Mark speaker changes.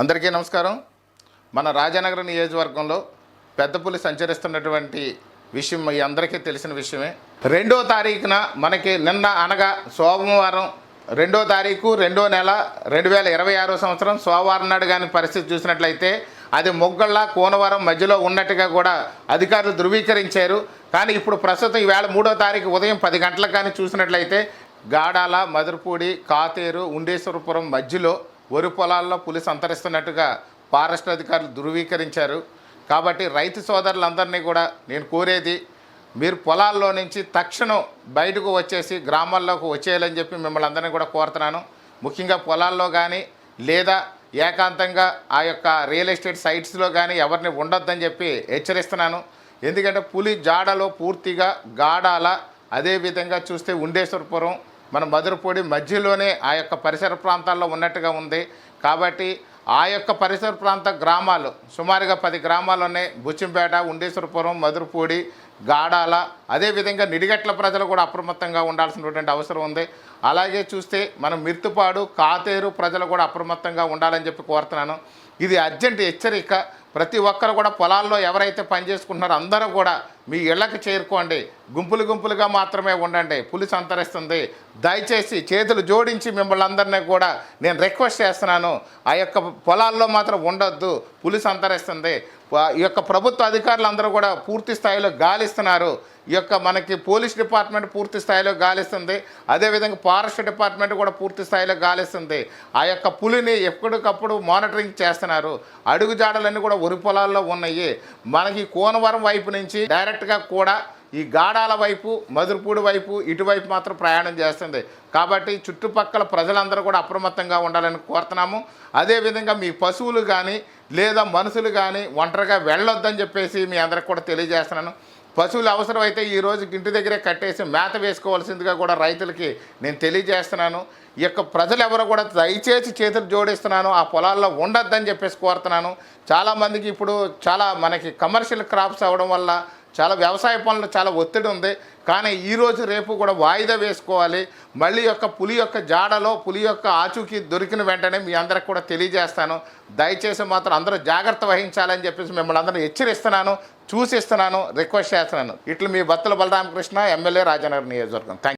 Speaker 1: అందరికీ నమస్కారం. మన రాజానగర నియోజకవర్గంలో పెద్దపులి సంచరిస్తున్నటువంటి విషయం మీ అందరికీ తెలిసిన విషయమే. రెండో తారీఖున మనకి నిన్న అనగా సోమవారం రెండో తారీఖు రెండో నెల రెండు వేల ఇరవై ఆరో సంవత్సరం సోమవారం నాడు కానీ పరిస్థితి చూసినట్లయితే అది మొగ్గళ్ళ కోనవరం మధ్యలో ఉన్నట్టుగా కూడా అధికారులు ధృవీకరించారు. కానీ ఇప్పుడు ప్రస్తుతం ఈవేళ మూడో తారీఖు ఉదయం పది గంటలకు కానీ చూసినట్లయితే గాడాల మధురపూడి కాతేరు ఉండేశ్వరపురం మధ్యలో వరి పొలాల్లో పులి సంతరిస్తున్నట్టుగా ఫారెస్ట్ అధికారులు ధృవీకరించారు. కాబట్టి రైతు సోదరులందరినీ కూడా నేను కోరేది మీరు పొలాల్లో నుంచి తక్షణం బయటకు వచ్చేసి గ్రామాల్లోకి వచ్చేయాలని చెప్పి మిమ్మల్ని అందరినీ కూడా కోరుతున్నాను. ముఖ్యంగా పొలాల్లో కానీ లేదా ఏకాంతంగా ఆ యొక్క రియల్ ఎస్టేట్ సైట్స్లో కానీ ఎవరిని ఉండొద్దని చెప్పి హెచ్చరిస్తున్నాను. ఎందుకంటే పులి జాడలో పూర్తిగా గాడాల అదేవిధంగా చూస్తే ఉండేశ్వరపురం మన మధురపూడి మధ్యలోనే ఆ యొక్క పరిసర ప్రాంతాల్లో ఉన్నట్టుగా ఉంది. కాబట్టి ఆ యొక్క పరిసర ప్రాంత గ్రామాలు సుమారుగా పది గ్రామాలు ఉన్నాయి. బుచ్చింపేట ఉండేశ్వరపురం మధురపూడి గాడాల అదేవిధంగా నిడిగట్ల ప్రజలు కూడా అప్రమత్తంగా ఉండాల్సినటువంటి అవసరం ఉంది. అలాగే చూస్తే మనం మిర్తుపాడు కాతేరు ప్రజలు కూడా అప్రమత్తంగా ఉండాలని చెప్పి కోరుతున్నాను. ఇది అర్జెంట్ హెచ్చరిక. ప్రతి ఒక్కరు కూడా పొలాల్లో ఎవరైతే పనిచేసుకుంటున్నారో అందరూ కూడా మీ ఇళ్ళకు చేరుకోండి. గుంపులు గుంపులుగా మాత్రమే ఉండండి. పులి సంతరిస్తుంది దయచేసి చేతులు జోడించి మిమ్మల్ని అందరినీ కూడా నేను రిక్వెస్ట్ చేస్తున్నాను. ఆ యొక్క పొలాల్లో మాత్రం ఉండొద్దు. పులి సంతరిస్తుంది. ఈ యొక్క ప్రభుత్వ అధికారులు అందరూ కూడా పూర్తి స్థాయిలో గాలిస్తున్నారు. ఈ యొక్క మనకి పోలీస్ డిపార్ట్మెంట్ పూర్తి స్థాయిలో గాలిస్తుంది. అదేవిధంగా ఫారెస్ట్ డిపార్ట్మెంట్ కూడా పూర్తి స్థాయిలో గాలిస్తుంది. ఆ యొక్క పులిని ఎప్పటికప్పుడు మానిటరింగ్ చేస్తున్నారు. అడుగుజాడలన్నీ కూడా ఉరి పొలాల్లో ఉన్నాయి. మనకి కోనవరం వైపు నుంచి డైరెక్ట్గా కూడా ఈ గాడాల వైపు మధురపూడి వైపు ఇటువైపు మాత్రం ప్రయాణం చేస్తుంది. కాబట్టి చుట్టుపక్కల ప్రజలందరూ కూడా అప్రమత్తంగా ఉండాలని కోరుతున్నాము. అదేవిధంగా మీ పశువులు కానీ లేదా మనుషులు కానీ ఒంటరిగా వెళ్ళొద్దని చెప్పేసి మీ అందరికి కూడా తెలియజేస్తున్నాను. పశువులు అవసరమైతే ఈ రోజు ఇంటి దగ్గరే కట్టేసి మేత వేసుకోవాల్సిందిగా కూడా రైతులకి నేను తెలియజేస్తున్నాను. ఈ యొక్క ప్రజలు ఎవరు కూడా దయచేసి చేతులు జోడిస్తున్నాను. ఆ పొలాల్లో ఉండొద్దని చెప్పేసి కోరుతున్నాను. చాలామందికి ఇప్పుడు చాలా మనకి కమర్షియల్ క్రాప్స్ అవ్వడం వల్ల చాలా వ్యవసాయ పనులు చాలా ఒత్తిడి ఉంది. కానీ ఈరోజు రేపు కూడా వాయిదా వేసుకోవాలి. మళ్ళీ యొక్క పులి యొక్క జాడలో పులి యొక్క ఆచూకీ దొరికిన వెంటనే మీ అందరికి కూడా తెలియజేస్తాను. దయచేసి మాత్రం అందరూ జాగ్రత్త వహించాలని చెప్పేసి మిమ్మల్ని అందరూ హెచ్చరిస్తున్నాను. చూసిస్తున్నాను. రిక్వెస్ట్ చేస్తున్నాను. ఇట్లు మీ బత్తల బలరామకృష్ణ ఎమ్మెల్యే రాజనగర్ నియోజకవర్గం. థ్యాంక్